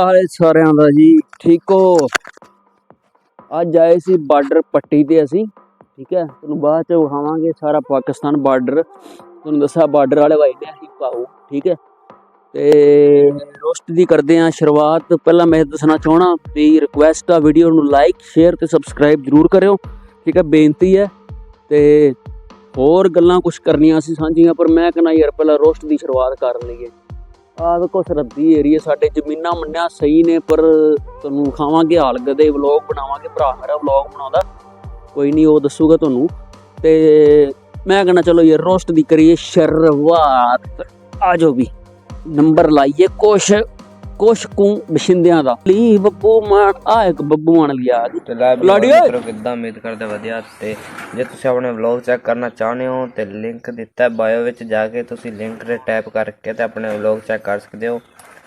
ਹਾਲੇ ਸਾਰਿਆਂ ਦਾ ਜੀ, ਠੀਕ ਹੋ? ਅੱਜ ਆਏ ਸੀ ਬਾਰਡਰ ਪੱਟੀ ਤੇ ਅਸੀਂ, ਠੀਕ ਹੈ? ਤੁਹਾਨੂੰ ਬਾਅਦ ਚ ਵਿਖਾਵਾਂਗੇ ਸਾਰਾ ਪਾਕਿਸਤਾਨ ਬਾਰਡਰ। ਤੁਹਾਨੂੰ ਦੱਸਿਆ ਬਾਰਡਰ ਵਾਲੇ ਭਾਈ ਨੇ ਅਸੀਂ ਪਾਉ ਠੀਕ ਹੈ? ਤੇ ਰੋਸਟ ਦੀ ਕਰਦੇ ਆ ਸ਼ੁਰੂਆਤ। ਪਹਿਲਾਂ ਮੈਂ ਦੱਸਣਾ ਚਾਹਣਾ ਵੀ ਰਿਕੁਐਸਟ ਆ ਵੀਡੀਓ ਨੂੰ ਲਾਈਕ ਸ਼ੇਅਰ ਤੇ ਸਬਸਕ੍ਰਾਈਬ ਜ਼ਰੂਰ ਕਰਿਓ, ਠੀਕ ਹੈ? ਬੇਨਤੀ ਹੈ। ਤੇ ਹੋਰ ਗੱਲਾਂ ਕੁਝ ਕਰਨੀਆਂ ਸੀ ਸਾਂਝੀਆਂ, ਪਰ ਮੈਂ ਕਹਿੰਦਾ ਯਾਰ, ਪਹਿਲਾਂ ਰੋਸਟ ਦੀ ਸ਼ੁਰੂਆਤ ਕਰ ਲਈਏ। ਆਹ ਦੇਖੋ ਸਰਹੱਦੀ ਏਰੀਆ ਸਾਡੇ ਜ਼ਮੀਨਾਂ ਮੰਨਿਆ ਸਹੀ ਨੇ, ਪਰ ਤੁਹਾਨੂੰ ਖਾਵਾਂਗੇ ਹਾਲ ਗਦੇ ਵਲੌਗ ਬਣਾਵਾਂਗੇ, ਭਰਾ ਮੇਰਾ ਵਲੌਗ ਬਣਾਉਂਦਾ। ਕੋਈ ਨਹੀਂ, ਉਹ ਦੱਸੂਗਾ ਤੁਹਾਨੂੰ। ਤੇ ਮੈਂ ਕਹਿੰਦਾ, ਚਲੋ ਯਾਰ, ਰੋਸਟ ਦੀ ਕਰੀਏ, ਸ਼ੁਰੂਆਤ। ਆ ਜਾਓ ਵੀ। ਨੰਬਰ ਲਾਈਏ, ਕੁਛ ਕੁਛ ਕੁ ਬਸ਼ਿੰਦਿਆਂ ਦਾ। ਲੀ ਬੱਬੂ ਮਾਨ ਆ ਇੱਕ ਬੱਬੂ ਮਾਨ ਲਿਆ ਜੀ ਤੇ ਲੈ ਲਾਡੀ ਓਏ। ਮਿੱਤਰੋ ਕਿੱਦਾਂ ਉਮੀਦ ਕਰਦੇ ਵਧੀਆ? ਤੇ ਜੇ ਤੁਸੀਂ ਆਪਣੇ ਵਲੌਗ ਚੈੱਕ ਕਰਨਾ ਚਾਹੁੰਦੇ ਹੋ ਤੇ ਲਿੰਕ ਦਿੱਤਾ ਹੈ ਬਾਇਓ ਵਿੱਚ ਜਾ ਕੇ ਤੁਸੀਂ ਲਿੰਕ ਤੇ ਟੈਪ ਕਰਕੇ ਤੇ ਆਪਣੇ ਵਲੌਗ ਚੈੱਕ ਕਰ ਸਕਦੇ ਹੋ।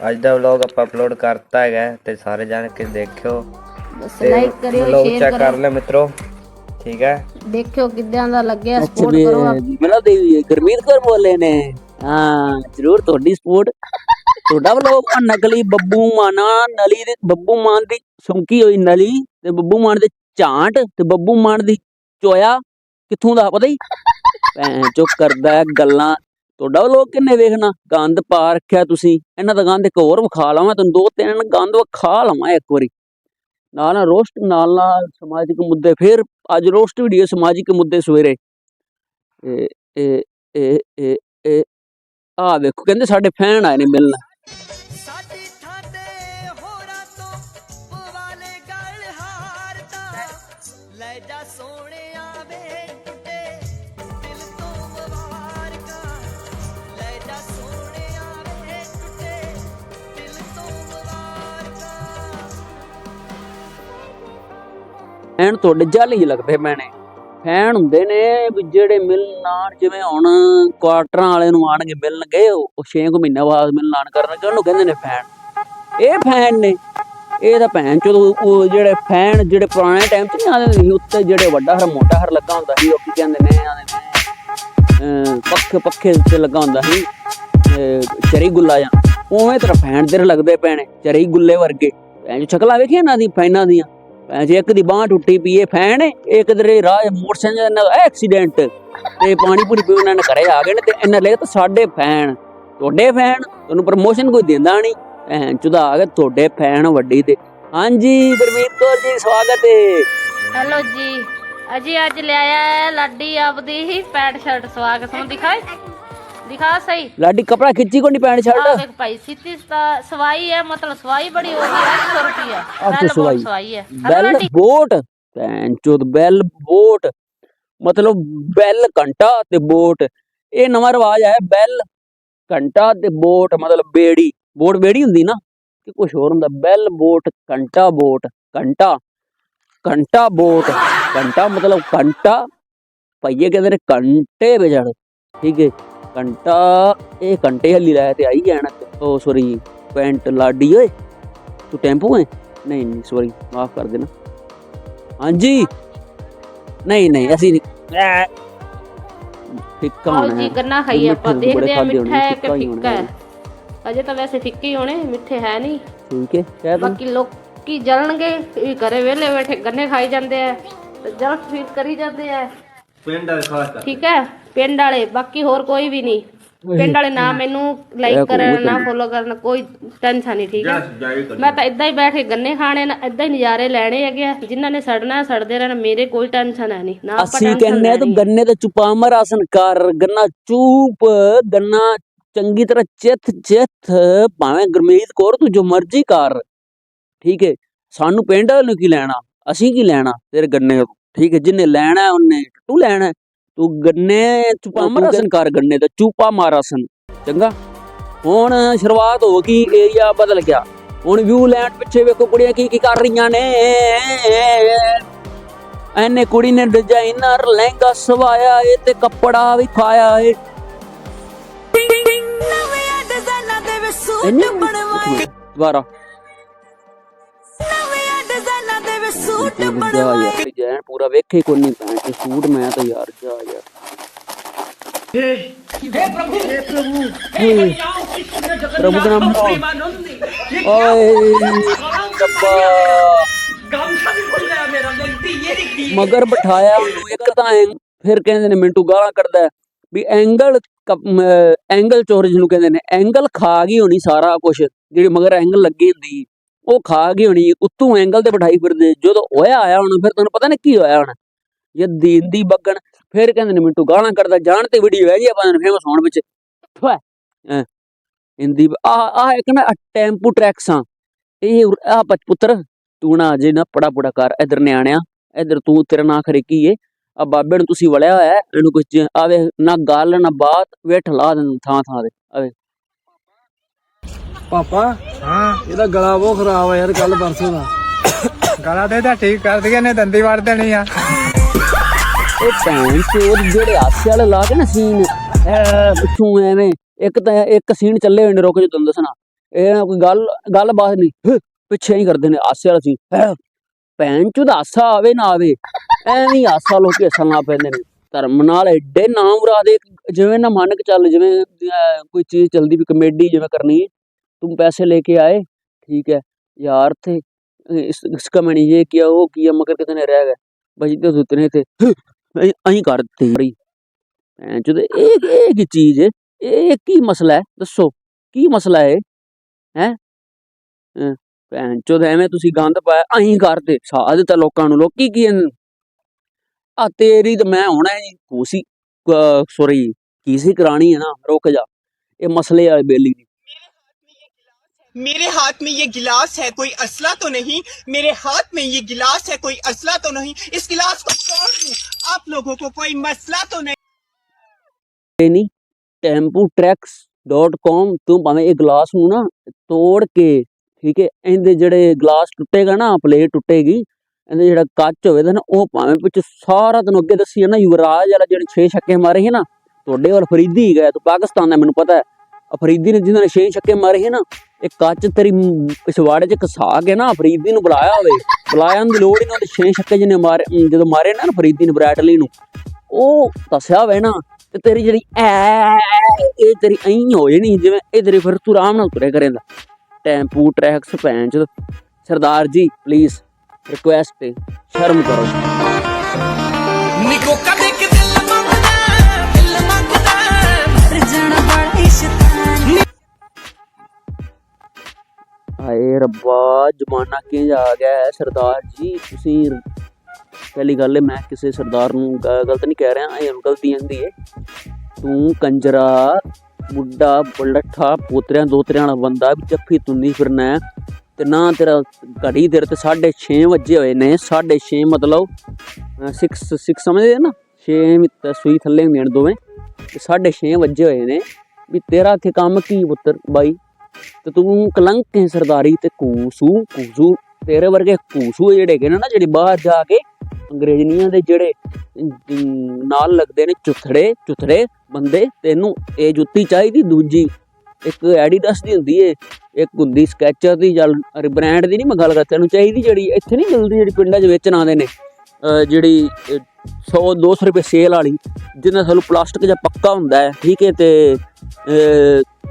ਅੱਜ ਦਾ ਵਲੌਗ ਆਪਾਂ ਅਪਲੋਡ ਕਰਤਾ ਹੈਗਾ ਤੇ ਸਾਰੇ ਜਾਣ ਕੇ ਦੇਖਿਓ। ਬਸ ਲਾਈਕ ਕਰਿਓ ਵਲੌਗ ਸ਼ੇਅਰ ਚੈੱਕ ਕਰ ਕਰਿਓ। ਲੈ ਮਿੱਤਰੋ। ਠੀਕ ਹੈ? ਦੇਖਿਓ ਕਿੱਦਾਂ ਦਾ ਲੱਗਿਆ ਅੱਛਾ ਸਪੋਰਟ ਵੀ ਕਰੋ ਆਪ। ਮਿਲਾ ਦੇਵੀ ਗੁਰਮੀਤ ਕੌਰ ਬੋਲੇ ਨੇ। ਹਾਂ ਜ਼ਰੂਰ ਤੁਹਾਡੀ ਸਪੋਰਟ ਤੁਹਾਡਾ ਵਲੋਗ ਆ ਨਕਲੀ ਬੱਬੂ ਮਾਨਾ ਨਲੀ ਦੇ ਬੱਬੂ ਮਾਨ ਦੀ ਸ਼ੌਂਕੀ ਹੋਈ ਨਲੀ ਤੇ ਬੱਬੂ ਮਾਨ ਦੇ ਝਾਂਟ ਤੇ ਬੱਬੂ ਮਾਨ ਦੀ ਚੋਇਆ ਕਿੱਥੋਂ ਦਾ ਪਤਾ ਹੀ? ਭੈਣ ਚੋ ਕਰਦਾ ਹੈ ਗੱਲਾਂ। ਤੁਹਾਡਾ ਵਲੋਗ ਕਿੰਨੇ ਵੇਖਣਾ? ਗੰਦ ਪਾ ਰੱਖਿਆ ਤੁਸੀਂ। ਇਹਨਾਂ ਦਾ ਗੰਦ ਇੱਕ ਹੋਰ ਵਿਖਾ ਲਵਾਂ ਤੈਨੂੰ ਦੋ ਤਿੰਨ ਗੰਦ ਵਿਖਾ ਲਵਾਂ ਇੱਕ ਵਾਰੀ। ਨਾਲ ਨਾਲ ਰੋਸਟ, ਨਾਲ ਨਾਲ ਸਮਾਜਿਕ ਮੁੱਦੇ, ਫਿਰ ਅੱਜ ਰੋਸਟ ਵੀਡੀਓ ਸਮਾਜਿਕ ਮੁੱਦੇ ਸਵੇਰੇ। ਇਹ ਇਹ ਇਹ ਇਹ ਇਹ, ਆ ਵੇਖੋ, ਕਹਿੰਦੇ ਸਾਡੇ ਫੈਨ ਆਏ ਨੇ ਮਿਲਣ। ਸਾਡੀ ਠਾਡੇ ਹੋਰਾਂ ਤੋਂ ਪਵਾਲੇ ਗਲ ਹਾਰਦਾ। ਲੈ ਜਾ ਸੋਹਣਿਆ ਵੇ ਟੁੱਟੇ ਦਿਲ ਤੋਂ ਮਵਾਰਕਾ ਲੈ ਜਾ ਸੋਹਣਿਆ ਵੇ ਟੁੱਟੇ ਦਿਲ ਤੋਂ ਮਵਾਰਕਾ ਫੈਨ ਤੁਹਾਡੇ ਜਲ ਹੀ ਲੱਗਦੇ ਮੈਨੇ। ਫੈਨ ਹੁੰਦੇ ਨੇ ਜਿਹੜੇ ਮਿਲਣ ਆਣ ਜਿਵੇਂ ਹੁਣ ਕੁਆਟਰਾਂ ਵਾਲੇ ਨੂੰ ਆਣਗੇ ਮਿਲਣਗੇ, ਉਹ 6 ਮਹੀਨੇ ਬਾਅਦ ਮਿਲਣ ਆਣ ਕਰਨਗੇ ਉਹਨੂੰ ਕਹਿੰਦੇ ਨੇ ਫੈਨ। ਇਹ ਫੈਨ ਨੇ। ਇਹ ਤਾਂ ਭੈਣ ਚੋਦ, ਉਹ ਜਿਹੜੇ ਫੈਨ ਜਿਹੜੇ ਪੁਰਾਣੇ ਟਾਈਮ 'ਚ ਨਹੀਂ ਆਉਂਦੇ ਸੀ, ਉੱਤੇ ਜਿਹੜੇ ਵੱਡਾ ਹਰ, ਮੋਟਾ ਹਰ ਲੱਗਾ ਹੁੰਦਾ ਸੀ, ਉਹ ਕੀ ਕਹਿੰਦੇ ਨੇ ਆਉਂਦੇ ਨੇ ਪੱਖੇ ਪੱਖੇ ਤੇ ਲੱਗਾ ਹੁੰਦਾ ਸੀ ਚਰੀ ਗੁੱਲਾ ਜਾਂ ਉਵੇਂ ਤਰ੍ਹਾਂ ਫੈਨ ਦੇ ਲੱਗਦੇ ਪੈਣੇ ਚਰੀ ਗੁੱਲੇ ਵਰਗੇ। ਭੈਣ ਚੋ ਸ਼ਕਲਾਂ ਵੇਖੀਆਂ ਇਹਨਾਂ ਦੀ, ਫੈਨਾਂ ਦੀਆਂ? ਭੈਣ ਇੱਕ ਦੀ ਬਾਹ ਟੁੱਟੀ ਪਈ ਇਹ ਫੈਨ ਇੱਕ ਦੇ ਰਾਹ ਮੋਟਰਸਾਈਕਲ ਨਾਲ ਐਕਸੀਡੈਂਟ। ਤੇ ਪਾਣੀ ਪੂਰੀ ਪੀਉਣ ਨਾਲ ਘਰੇ ਆ ਗਏ ਨੇ ਤੇ ਇਹਨਾਂ ਲੈ ਤਾਂ ਸਾਡੇ ਫੈਨ ਤੁਹਾਡੇ ਫੈਨ ਤੁਹਾਨੂੰ ਪ੍ਰਮੋਸ਼ਨ ਕੋਈ ਦਿੰਦਾ ਨਹੀਂ। ਭੈਣ ਚੁਦਾ ਆ ਗਏ ਤੁਹਾਡੇ ਫੈਨ ਵੱਡੀ ਤੇ। ਹਾਂਜੀ, ਗੁਰਮੀਤ ਕੌਰ ਜੀ, ਸਵਾਗਤ ਏ। ਹੈਲੋ ਜੀ, ਅਜੀ ਅੱਜ ਲਿਆਇਆ ਲਾਡੀ ਆਪਦੀ ਹੀ ਪੈਂਟ ਸ਼ਰਟ ਸਵਾ ਕੇ ਦਿਖਾਏ ਦਿਖਾ ਸਹੀ। ਲਾਡੀ ਕਪੜਾ ਖਿੱਚੀ ਕੋਈ ਨਹੀਂ ਪੈਣ ਆ ਛੱਡ ਦੇਖ ਭਾਈ ਸਿੱਧੀ ਸਤਾ- ਸਵਾਈ ਹੈ ਮਤਲਬ ਸਵਾਈ ਬੜੀ ਹੋ ਗਈ 800 ਰੁਪਿਆ ਅੱਠ ਬੈਲ ਸਵਾਈ। ਬਹੁਤ ਸਵਾਈ? ਹੈ। ਹੈਲੋ ਬੈਲ ਲਾਡੀ ਬੋਟ ਬੈਲ ਬੋਟ। ਮਤਲਬ ਬੈਲ ਘੰਟਾ ਤੇ ਬੋਟ। ਇਹ ਨਵਾਂ ਰਿਵਾਜ ਆਇਆ ਬੈਲ ਘੰਟਾ ਤੇ ਬੋਟ ਮਤਲਬ ਬੇੜੀ। ਬੋਟ ਬੇੜੀ ਹੁੰਦੀ ਨਾ ਕਿ ਕੁਝ ਹੋਰ ਹੁੰਦਾ। ਬੈਲ ਬੋਟ ਘੰਟਾ ਬੋਟ ਘੰਟਾ। ਘੰਟਾ ਬੋਟ ਘੰਟਾ ਮਤਲਬ ਘੰਟਾ। ਭਈਏ ਕਹਿੰਦੇ ਨੇ ਘੰਟੇ ਵਜਣ। ਠੀਕ ਹੈ ਘੰਟਾ ਇਹ ਘੰਟੇ ਹੱਲੀ ਲਾਇਆ ਤੇ ਆਈ ਜਾਣਾ ਉਹ ਸੋਰੀ ਪੈਂਟ ਲਾਡੀ ਓਏ। ਤੂੰ ਟੈਂਪੂ ਹੈ ਨਹੀਂ ਨਹੀਂ ਸੋਰੀ ਮਾਫ ਕਰ ਦੇਣਾ। ਹਾਂਜੀ। ਨਹੀਂ ਨਹੀਂ ਅਸੀਂ ਨਹੀਂ। ਫਿੱਕਾ ਹੋਣਾ ਜੀ ਹੈ। ਗੰਨਾ ਖਾਈ ਆਪਾਂ ਦੇਖਦੇ ਆ ਮਿੱਠਾ ਹੈ ਕਿ ਫਿੱਕਾ ਹੀ? ਅਜੇ ਤਾਂ ਵੈਸੇ ਫਿੱਕੇ ਹੀ ਹੋਣੇ ਮਿੱਠੇ ਹੈ ਨਹੀਂ। ਠੀਕ ਹੈ ਕਹਿ ਦੂੰ। ਬਾਕੀ ਲੋਕੀ ਜਲਣਗੇ ਇਹ ਘਰੇ ਵਿਹਲੇ ਬੈਠੇ ਗੰਨੇ ਖਾਈ ਜਾਂਦੇ ਆ ਤੇ ਜਲ ਫੀਲ ਕਰੀ ਜਾਂਦੇ ਆ। ਪਿੰਡ ਵਾਲੇ ਖਾਸ ਕਰ ਠੀਕ ਹੈ? ਪਿੰਡ ਵਾਲੇ ਬਾਕੀ ਹੋਰ ਕੋਈ ਵੀ ਨਹੀਂ। ਪਿੰਡ ਵਾਲੇ ਨਾ ਮੈਨੂੰ ਲਾਈਕ ਕਰਨ ਨਾ ਫੋਲੋ ਕਰਨ ਕੋਈ ਟੈਨਸ਼ਨ ਨਹੀਂ ਠੀਕ ਹੈ? ਮੈਂ ਤਾਂ ਇਦਾਂ ਹੀ ਬੈਠ ਕੇ ਗੰਨੇ ਖਾਣੇ ਨਾ ਇਦਾਂ ਹੀ ਨਜ਼ਾਰੇ ਲੈਣੇ ਹੈਗੇ ਆ। ਜਿਨ੍ਹਾਂ ਨੇ ਸੜਨਾ ਹੈ, ਸੜਦੇ ਰਹਿਣਾ ਮੇਰੇ ਕੋਈ ਟੈਨਸ਼ਨ ਹੈ ਨਹੀਂ ਨਾ ਅਸੀਂ ਕਹਿੰਨੇ ਆ ਤੂੰ। ਗੰਨੇ ਤੇ ਚੁਪਾਮਰ ਆਸਨ ਕਰ ਗੰਨਾ ਚੂਪ ਗੰਨਾ ਚੰਗੀ ਤਰ੍ਹਾਂ ਚਿੱਥ ਚਿੱਥ ਭਾਵੇਂ ਗੁਰਮੀਤ ਕੌਰ ਤੂੰ ਜੋ ਮਰਜ਼ੀ ਕਰ। ਠੀਕ ਹੈ ਸਾਨੂੰ ਪਿੰਡ ਵਾਲੇ ਨੂੰ ਕੀ ਲੈਣਾ? ਅਸੀਂ ਕੀ ਲੈਣਾ ਤੇਰੇ ਗੰਨੇ ਠੀਕ ਹੈ ਜਿੰਨੇ ਲੈਣਾ ਹੈ ਉਹਨੇ ਤੂੰ ਲੈਣਾ। ਤੂੰ ਗੰਨੇ ਚੁਪਾਮਰ ਆਸਨ ਕਰ ਗੰਨੇ ਤੇ ਚੂਪਾ ਮਾਰ ਆਸਨ ਚੰਗਾ? ਹੁਣ ਸ਼ੁਰੂਆਤ ਹੋ ਗਈ ਏਰੀਆ ਬਦਲ ਗਿਆ। ਹੁਣ ਵਿਊ ਲੈਂਡ ਪਿੱਛੇ ਵੇਖੋ ਕੁੜੀਆਂ ਕੀ ਕੀ ਕਰ ਰਹੀਆਂ ਨੇ। ਐਨੇ ਕੁੜੀ ਨੇ ਡਿਜ਼ਾਈਨਰ ਲਹਿੰਗਾ ਸਵਾਇਆ ਏ ਤੇ ਕੱਪੜਾ ਵੀ ਖਾਇਆ ਏ। ਨਵੇਂ ਡਿਜ਼ਾਈਨਾਂ ਦੇ ਵਿੱਚ ਸੂਟ ਇਹਨੇ ਬਣਵਾਏ। ਦੁਬਾਰਾ। ਡਿਜ਼ਾਈਨਾਂ ਦੇ ਵਿੱਚ ਸੂਟ ਜਾ ਬਣਵਾਏ ਯਾਰ ਡਿਜ਼ਾਈਨ ਪੂਰਾ ਵੇਖੇ ਕੋਈ ਨਹੀਂ ਪੈਣ ਤੇ ਸੂਟ ਮੈਂ ਤਾਂ ਯਾਰ ਜਾ ਯਾਰ। ਪ੍ਰਭੂ ਦਾ ਨਾਮ ਲਓ। ਓਏ। ਰੱਬਾ ਮਗਰ ਬਿਠਾਇਆ ਉਹਨੂੰ ਇੱਕ ਤਾਂ ਐਂ, ਫਿਰ ਕਹਿੰਦੇ ਨੇ ਮਿੰਟੂ ਗਾਲਾਂ ਕੱਢਦਾ ਵੀ ਐਂਗਲ ਐਂਗਲ ਚੋਰ ਜਿਹਨੂੰ ਕਹਿੰਦੇ ਨੇ ਐਂਗਲ ਖਾ ਗਈ ਹੋਣੀ ਸਾਰਾ ਕੁਝ ਜਿਹੜੀ ਮਗਰ ਐਂਗਲ ਲੱਗੀ ਹੁੰਦੀ। ਉਹ ਖਾ ਗਈ ਹੋਣੀ ਉੱਤੋਂ ਐਂਗਲ ਤੇ ਬਿਠਾਈ ਫਿਰਦੇ ਜਦੋਂ ਹੋਇਆ ਆਇਆ ਹੁਣ ਫਿਰ ਤੁਹਾਨੂੰ ਪਤਾ ਨਹੀਂ ਕੀ ਹੋਇਆ ਹੁਣ। ਜੇ ਦੀਨ ਦੀ ਬੱਗਣ ਫਿਰ ਕਹਿੰਦੇ ਨੇ ਮਿੰਟੂ ਗਾਲਾਂ ਕੱਢਦਾ ਜਾਣ ਤੇ ਵੀਡੀਓ ਹੈ ਜੀ ਆਪਾਂ ਫੇਮਸ ਹੋਣ ਵਿੱਚ। ਫੁਆ, ਆ ਆ ਇੱਕ ਨਾ ਟੈਂਪੂ ਟਰੈਕਸਾਂ ਇਹ ਆ ਪੁੱਤਰ ਤੂੰ ਨਾ ਅਜੇ ਨਾ ਪੜਾ ਪੜਾ ਕਰ ਇਧਰ ਨਿਆਣਿਆ ਇਧਰ ਤੂੰ ਤੇਰਾ ਨਾਂ ਖਰੇ ਕੀ ਏ ਆ ਬਾਬੇ ਨੂੰ ਤੁਸੀਂ ਵਲਿਆ ਹੋਇਆ ਇਹਨੂੰ ਕੁਝ ਆਵੇ ਨਾ ਗੱਲ ਨਾ ਬਾਤ ਵੇਠ ਲਾ ਦੇਣ ਥਾਂ ਥਾਂ ਤੇ ਆਵੇ ਪਾਪਾ। ਹਾਂ। ਇਹਦਾ ਗਲਾ ਬਹੁਤ ਖਰਾਬ ਆ ਯਾਰ ਕੱਲ ਪਰਸੋਂ ਦਾ। ਗਲਾ ਤੇ ਤਾਂ ਠੀਕ ਕਰ ਦਈਏ ਨੇ ਦੰਦੀ ਵੜ ਦੇਣੀ ਆ। ਇਹ ਭੈਣ ਚੋਰ ਜਿਹੜੇ ਹਾਸੇ ਵਾਲੇ ਲਾ ਕੇ ਨਾ ਸੀਨ ਪਿੱਛੋਂ ਐਵੇਂ ਇੱਕ ਤਾਂ ਇੱਕ ਸੀਨ ਚੱਲੇ ਹੋਏ ਨੇ ਰੁਕ ਜਾ ਤੁਹਾਨੂੰ ਦੱਸਣਾ। ਇਹ ਨਾ ਕੋਈ ਗੱਲ ਗੱਲ ਬਾਤ ਨਹੀਂ ਪਿੱਛੇ ਹੀ ਕਰਦੇ ਨੇ ਹਾਸੇ ਵਾਲਾ ਸੀ ਭੈਣ ਚੋਦ ਹਾਸਾ ਆਵੇ ਨਾ ਆਵੇ ਐਵੇਂ ਹੀ ਹਾਸਾ ਲੋਕੀ ਹੱਸਣ ਲੱਗ ਪੈਂਦੇ ਨੇ। ਧਰਮ ਨਾਲ ਐਡੇ ਨਾਮ ਇੱਕ ਜਿਵੇਂ ਨਾ ਮੰਨ ਕੇ ਚੱਲ ਜਿਵੇਂ ਕੋਈ ਚੀਜ਼ ਚਲਦੀ ਵੀ ਕਮੇਡੀ ਜਿਵੇਂ ਕਰਨੀ ਹੈ तुम पैसे लेके आए ठीक है यार थे इस, इसका मैंने ये किया वो किया मगर कितने रह गए बजते तो उतने थे अं कर ਦਿੱਤੇ ਯਾਰੀ ਜਦੋਂ ਇਹ ਇਹ ਕੀ ਚੀਜ਼ ਹੈ ਇਹ ਕੀ ਮਸਲਾ ਹੈ ਦੱਸੋ ਕੀ ਮਸਲਾ ਹੈ ਹੈ ਭੈਣ ਚੋਦ ਐਵੇਂ ਤੁਸੀਂ ਗੰਦ ਪਾਇਆ ਅਹੀਂ ਕਰਦੇ ਸਾਧ ਦਿੱਤਾ ਲੋਕਾਂ ਨੂੰ ਲੋਕੀ ਕੀ ਆ ਤੇਰੀ ਤੇ ਮੈਂ ਹੋਣਾ ਹੀ ਕੂਸੀ ਸੌਰੀ ਕੀਸੀ ਕਰਾਣੀ ਹੈ ਨਾ ਰੁਕ ਜਾ ਇਹ ਮਸਲੇ ਵਾਲੀ ਬੇਲੀ ਦੀ मेरे हाथ में ये गिलास है कोई असला तो नहीं मेरे हाथ में ये गिलास है कोई असला तो नहीं इस गिलास को तोड़ दूं आप लोगों को कोई मसला तो नहीं ਇਹ ਨਹੀਂ tempotrax.com ਤੂੰ ਭਾਵੇਂ ਇਹ ਗਲਾਸ ਨੂੰ ਨਾ ਤੋੜ ਕੇ ਠੀਕ ਹੈ ਇਹਦੇ ਜਿਹੜੇ ਗਲਾਸ ਟੁੱਟੇਗਾ ਨਾ ਪਲੇਟ ਟੁੱਟੇਗੀ ਇਹਦੇ ਜਿਹੜਾ ਕੱਚ ਹੋਵੇ ਤਾਂ ਨਾ ਉਹ ਭਾਵੇਂ ਵਿੱਚ ਸਾਰਾ ਤੈਨੂੰ ਅੱਗੇ ਦੱਸੀ ਹੈ ਨਾ ਯੁਵਰਾਜ ਵਾਲਾ ਜਿਹੜੇ 6 ਛੱਕੇ ਮਾਰੇ ਸੀ ਨਾ ਤੁਹਾਡੇ ਵੱਲ ਫਰੀਦੀ ਹੀ ਗਿਆ ਤੂੰ ਪਾਕਿਸਤਾਨ ਦਾ ਮੈਨੂੰ ਪਤਾ ਹੈ ਅਫਰੀਦੀ ਨੇ ਜਿਨ੍ਹਾਂ ਨੇ 6 ਛੱਕੇ ਮਾਰੇ ਸੀ ਨਾ ਇਹ ਕੱਚ ਤੇਰੀ ਪਿਛਵਾੜੇ 'ਚ ਘਸਾ ਕੇ ਨਾ ਅਫਰੀਦੀ ਨੂੰ ਬੁਲਾਇਆ ਹੋਵੇ। ਬੁਲਾਇਆ ਦੀ ਲੋੜ ਹੀ ਨਹੀਂ ਉਹਦੇ 6 ਛੱਕੇ ਜਿਹਨੇ ਮਾਰੇ ਜਦੋਂ ਮਾਰੇ ਨਾ ਅਫਰੀਦੀ ਨੇ ਬਰੈਟਲੀ ਨੂੰ। ਉਹ ਦੱਸਿਆ ਹੋਵੇ ਨਾ ਤੇ ਤੇਰੀ ਜਿਹੜੀ ਐ, ਇਹ ਤੇਰੀ ਐਂ ਹੋ ਜਾਣੀ, ਜਿਵੇਂ ਇਹ ਤੇਰੀ ਫਿਰ ਤੂੰ ਆਰਾਮ ਨਾਲ ਤੁਰੇ ਕਰੇਂਦਾ। ਟੈਂਪੂ ਟਰੈਕ ਭੈਣ ਸਰਦਾਰ ਜੀ ਪਲੀਜ਼ ਰਿਕੁਐਸਟ ਸ਼ਰਮ ਕਰੋ। ਨਿਕੋ ਹਾਏ ਰੱਬਾ, ਜ਼ਮਾਨਾ ਕਿੰਜ ਆ ਗਿਆ ਹੈ ਸਰਦਾਰ ਜੀ? ਤੁਸੀਂ ਪਹਿਲੀ ਗੱਲ ਹੈ ਮੈਂ ਕਿਸੇ ਸਰਦਾਰ ਨੂੰ ਗਲਤ ਨਹੀਂ ਕਹਿ ਰਿਹਾ, ਇਹ ਗਲਤੀ ਹੁੰਦੀ ਹੈ ਤੂੰ ਕੰਜਰਾ, ਬੁੱਢਾ, ਬੁੱਲਠਾ, ਪੋਤਰਿਆਂ, ਦੋਤਰਿਆਂ ਵਾਲਾ ਬੰਦਾ, ਵੀ ਜੱਫੀ ਤੁੰਨੀ ਫਿਰਨਾ ਹੈ। ਤੇ ਨਾ ਤੇਰਾ ਘੜੀ ਦੇਰ ਤੇ 6:30 ਵਜੇ ਹੋਏ ਨੇ 6:30 ਮਤਲਬ 6 6 ਸਮਝਦੇ ਨਾ? 6 ਵਿੱਚ ਸੂਈ ਥੱਲੇ ਹੁੰਦੀਆਂ ਨੇ ਦੋਵੇਂ। ਤੇ 6:30 ਵਜੇ ਹੋਏ ਨੇ, ਵੀ ਤੇਰਾ ਇੱਥੇ ਕੰਮ ਕੀ ਪੁੱਤਰ? ਬਾਈ ਤੇ ਤੂੰ ਕਲੰਕ ਹੈ ਸਰਦਾਰੀ ਤੇ ਕੂਸੂ ਕੂਸੂ, ਤੇਰੇ ਵਰਗੇ ਕੂਸੂ ਜਿਹੜੇ ਹੈਗੇ ਨਾ ਜਿਹੜੇ ਬਾਹਰ ਜਾ ਕੇ ਅੰਗਰੇਜ਼ਨੀਆਂ ਦੇ ਜਿਹੜੇ ਨਾਲ ਲੱਗਦੇ ਨੇ ਚੁਥੜੇ ਚੁਥੜੇ ਬੰਦੇ, ਤੈਨੂੰ ਇਹ ਜੁੱਤੀ ਚਾਹੀਦੀ, ਦੂਜੀ ਇੱਕ ਐਡੀਡਾਸ ਦੀ ਹੁੰਦੀ ਏ, ਇੱਕ ਹੁੰਦੀ ਸਕੈਚਰ ਦੀ ਜਾਂ ਬ੍ਰਾਂਡ ਦੀ ਨਹੀਂ ਮੈਂ ਗੱਲ ਕਰਦਾ ਤੈਨੂੰ ਚਾਹੀਦੀ ਜਿਹੜੀ, ਇੱਥੇ ਨਹੀਂ ਮਿਲਦੀ ਜਿਹੜੀ ਪਿੰਡਾਂ 'ਚ ਵੇਚਣ ਆਉਂਦੇ ਨੇ ਅਹ ਜਿਹੜੀ 100 200 ਰੁਪਏ ਸੇਲ ਵਾਲੀ ਜਿਹਨਾਂ ਸਾਨੂੰ ਪਲਾਸਟਿਕ ਜਾਂ ਪੱਕਾ ਹੁੰਦਾ ਹੈ ਠੀਕ ਹੈ ਤੇ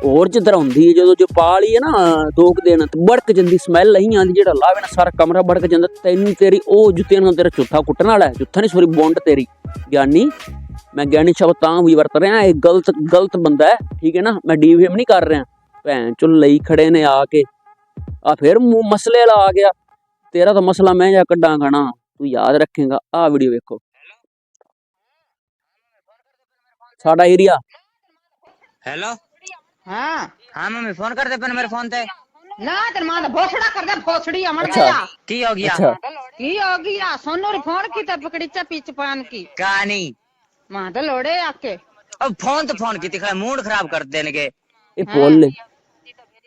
ਹੋਰ ਜਿੱਧਰ ਹੁੰਦੀ ਹੈ, ਜਦੋਂ ਜੋ ਪਾ ਲਈ ਹੈ ਨਾ, ਦੋ ਕੁ ਤੇ ਬੜਕ ਜਾਂਦੀ ਸਮੈਲ ਨਹੀਂ ਆਉਂਦੀ, ਜਿਹੜਾ ਲਾਵੇ ਨਾ, ਸਾਰਾ ਕਮਰਾ ਬੜਕ ਜਾਂਦਾ, ਤੈਨੂੰ ਤੇਰੀ, ਉਹ ਜੁੱਤੀਆਂ ਨਾਲ ਤੇਰਾ ਚੁੱਥਾ ਕੁੱਟਣ ਵਾਲਾ ਹੈ ਜੁੱਥਾ ਨਹੀਂ, ਸੋਰੀ, ਬੌਂਡ ਤੇਰੀ। ਗਿਆਨੀ, ਮੈਂ ਗਿਆਨੀ ਸ਼ਬਦ ਤਾਂ ਵੀ ਵਰਤ ਰਿਹਾ, ਇਹ ਗਲਤ ਗਲਤ ਬੰਦਾ ਹੈ, ਠੀਕ ਹੈ ਨਾ, ਮੈਂ ਡੀਵੀਐਮ ਨਹੀਂ ਕਰ ਰਿਹਾ। ਭੈਣ ਚੁੱਲ ਲਈ ਖੜੇ ਨੇ ਆ ਕੇ। ਆ ਫਿਰ ਮਸਲੇ ਵਾਲਾ ਆ ਗਿਆ। ਤੇਰਾ ਤਾਂ ਮਸਲਾ ਮੈਂ ਜਾ ਕੱਢਾਂ ਗਾਣਾ ਤੂੰ ਯਾਦ ਰੱਖੇਗਾ। ਆ ਵੀਡੀਓ ਵੇਖੋ। ਸਾਡਾ ਏਰੀਆ हेलो ਹਾਂ हाँ मम्मी फोन कर दे पे मेरे फोन ते ਨਾ ਤੇ ਮਾਂ ਦਾ ਭੋਸੜਾ ਕਰਦਾ ਭੋਸੜੀ ਅਮਣ ਅੱਛਾ। ਗਿਆ की हो गया ਅੱਛਾ ਕੀ ਹੋ ਗਿਆ ਸੋਨੂ ਰੀ ਫੋਨ ਕੀਤਾ ਪਕੜੀਚਾ ਪਿੱਛ ਪਾਨ ਕੀ कहानी ਮਾਂ ਦਾ ਲੋੜੇ ਆਕੇ अब फोन तो फोन की दिखा मूड खराब कर देने के ਇਹ ਬੋਲ